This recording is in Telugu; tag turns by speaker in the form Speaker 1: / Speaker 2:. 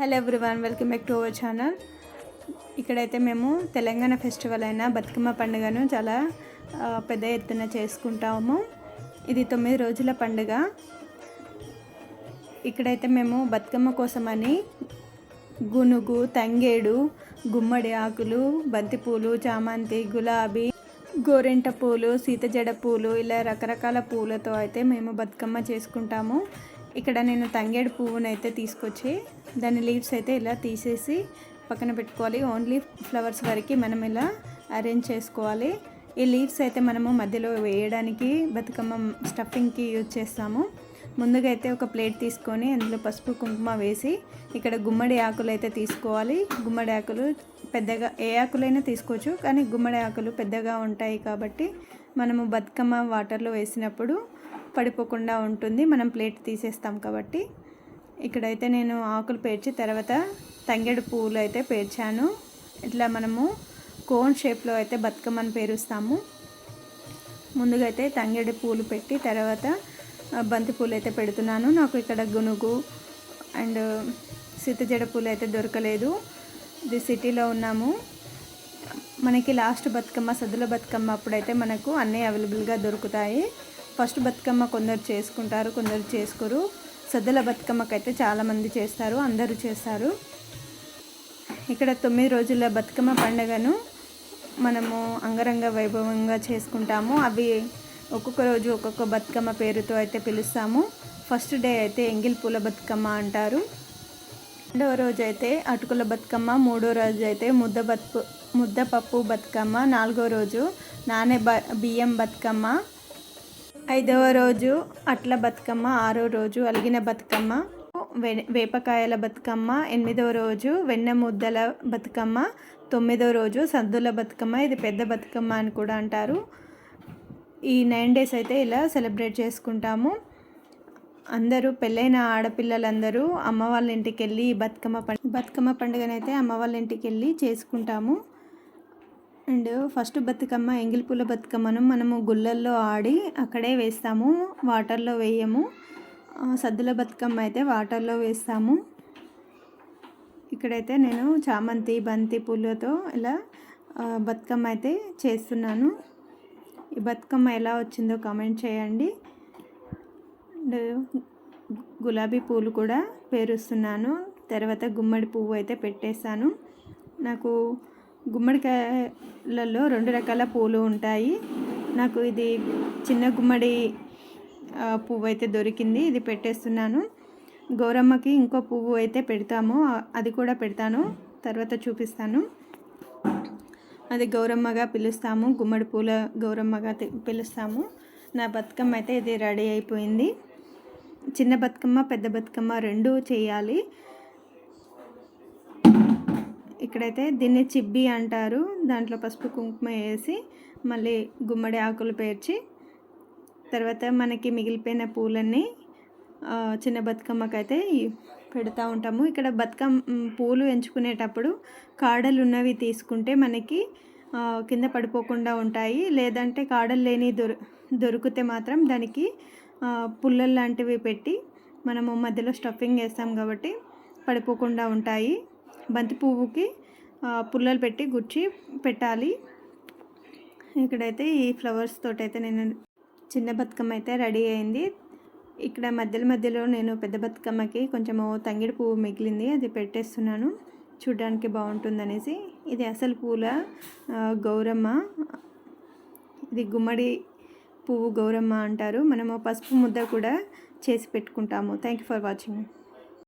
Speaker 1: Hello everyone welcome back to our channel. ఇక్కడైతే మేము తెలంగాణ ఫెస్టివల్ అయిన బతుకమ్మ పండుగను చాలా పెద్ద ఎత్తున చేసుకుంటాము. ఇది తొమ్మిది రోజుల పండుగ. ఇక్కడైతే మేము బతుకమ్మ కోసమని గునుగు తంగేడు గుమ్మడి ఆకులు బంతిపూలు చామంతి గులాబీ గోరెంట పూలు సీతజడ పూలు ఇలా రకరకాల పూలతో అయితే మేము బతుకమ్మ చేసుకుంటాము. ఇక్కడ నేను తంగేడు పువ్వునైతే అయితే తీసుకొచ్చి దాని లీవ్స్ అయితే ఇలా తీసేసి పక్కన పెట్టుకోవాలి. ఓన్లీ ఫ్లవర్స్ వరకు మనం ఇలా అరేంజ్ చేసుకోవాలి. ఈ లీవ్స్ అయితే మనము మధ్యలో వేయడానికి బతుకమ్మ స్టఫింగ్కి యూజ్ చేస్తాము. ముందుగా అయితే ఒక ప్లేట్ తీసుకొని అందులో పసుపు కుంకుమ వేసి ఇక్కడ గుమ్మడి ఆకులు అయితే తీసుకోవాలి. గుమ్మడి ఆకులు పెద్దగా ఏ ఆకులైనా తీసుకోవచ్చు కానీ గుమ్మడి ఆకులు పెద్దగా ఉంటాయి కాబట్టి మనము బతుకమ్మ వాటర్లో వేసినప్పుడు పడిపోకుండా ఉంటుంది. మనం ప్లేట్ తీసేస్తాం కాబట్టి. ఇక్కడైతే నేను ఆకులు పేర్చి తర్వాత తంగేడు పువ్వులు అయితే పేర్చాను. ఇట్లా మనము కోన్ షేప్లో అయితే బతుకమ్మని పేరుస్తాము. ముందుగా అయితే తంగేడు పూలు పెట్టి తర్వాత బంతి పూలు అయితే పెడుతున్నాను. నాకు ఇక్కడ గునుగు అండ్ సిద్ధజడ పూలు అయితే దొరకలేదు. ఇది సిటీలో ఉన్నాము. మనకి లాస్ట్ బతుకమ్మ సద్దుల బతుకమ్మ అప్పుడైతే మనకు అన్నీ అవైలబుల్గా దొరుకుతాయి. ఫస్ట్ బతుకమ్మ కొందరు చేసుకుంటారు కొందరు చేసుకోరు. బతుకమ్మకు అయితే చాలామంది చేస్తారు అందరూ చేస్తారు. ఇక్కడ తొమ్మిది రోజుల బతుకమ్మ పండుగను మనము అంగరంగ వైభవంగా చేసుకుంటాము. అవి ఒక్కొక్క రోజు ఒక్కొక్క బతుకమ్మ పేరుతో అయితే పిలుస్తాము. ఫస్ట్ డే అయితే ఎంగిల్ పూల బతుకమ్మ అంటారు. రెండవ రోజు అయితే అటుకుల బతుకమ్మ మూడో రోజు అయితే ముద్ద బతుకు ముద్దపప్పు బతుకమ్మ నాలుగో రోజు నానే బ బియ్యం బతుకమ్మ ఐదవ రోజు అట్ల బతుకమ్మ ఆరో రోజు అలిగిన బతుకమ్మ వే- వేపకాయల బతుకమ్మ ఎనిమిదవ రోజు వెన్న ముద్దల బతుకమ్మ తొమ్మిదవ రోజు సద్దుల బతుకమ్మ ఇది పెద్ద బతుకమ్మ అని కూడా అంటారు. ఈ నైన్ డేస్ అయితే ఇలా సెలబ్రేట్ చేసుకుంటాము. అందరూ పెళ్ళైన ఆడపిల్లలందరూ అమ్మ వాళ్ళ ఇంటికి వెళ్ళి ఈ బతుకమ్మ పండుగ బతుకమ్మ పండుగనైతే అమ్మ వాళ్ళ ఇంటికి వెళ్ళి చేసుకుంటాము. అండ్ ఫస్ట్ బతుకమ్మ ఎంగిలిపూల బతుకమ్మను మనము గుళ్ళల్లో ఆడి అక్కడే వేస్తాము వాటర్లో వేయము. సద్దుల బతుకమ్మ అయితే వాటర్లో వేస్తాము. ఇక్కడైతే నేను చామంతి బంతి పూలతో ఇలా బతుకమ్మ అయితే చేస్తున్నాను. ఈ బతుకమ్మ ఎలా వచ్చిందో కామెంట్ చేయండి. అండ్ గులాబీ పూలు కూడా పేరుస్తున్నాను. తర్వాత గుమ్మడి పువ్వు అయితే పెట్టేశాను. నాకు గుమ్మడికాయలలో రెండు రకాల పూలు ఉంటాయి. నాకు ఇది చిన్న గుమ్మడి పువ్వు అయితే దొరికింది. ఇది పెట్టేస్తున్నాను. గౌరమ్మకి ఇంకో పువ్వు అయితే పెడతాము. అది కూడా పెడతాను. తర్వాత చూపిస్తాను. అది గౌరమ్మగా పిలుస్తాము. గుమ్మడి పూల గౌరమ్మగా పిలుస్తాము. నా బతుకమ్మ అయితే ఇది రెడీ అయిపోయింది. చిన్న బతుకమ్మ పెద్ద బతుకమ్మ రెండు చేయాలి. ఇక్కడైతే దీన్ని చిబ్బి అంటారు. దాంట్లో పసుపు కుంకుమ వేసి మళ్ళీ గుమ్మడి ఆకులు పేర్చి తర్వాత మనకి మిగిలిపోయిన పూలన్నీ చిన్న బతుకమ్మకైతే పెడతా ఉంటాము. ఇక్కడ బతుకమ్మ పూలు ఎంచుకునేటప్పుడు కాడలు ఉన్నవి తీసుకుంటే మనకి కింద పడిపోకుండా ఉంటాయి. లేదంటే కాడలు లేని దొరు దొరికితే మాత్రం దానికి పుల్లలు లాంటివి పెట్టి మనము మధ్యలో స్టఫింగ్ వేస్తాం కాబట్టి పడిపోకుండా ఉంటాయి. బంతి పువ్వుకి పుల్లలు పెట్టి గుచ్చి పెట్టాలి. ఇక్కడైతే ఈ ఫ్లవర్స్ తోటైతే నేను చిన్న బతుకమ్మ అయితే రెడీ అయింది. ఇక్కడ మధ్యలో మధ్యలో నేను పెద్ద బతుకమ్మకి కొంచెము తంగిడి పువ్వు మిగిలింది అది పెట్టేస్తున్నాను. చూడడానికి బాగుంటుందనేసి. ఇది అసలు పూల గౌరమ్మ. ఇది గుమ్మడి పువ్వు గౌరమ్మ అంటారు. మనము పసుపు ముద్ద కూడా చేసి పెట్టుకుంటాము. Thank you for watching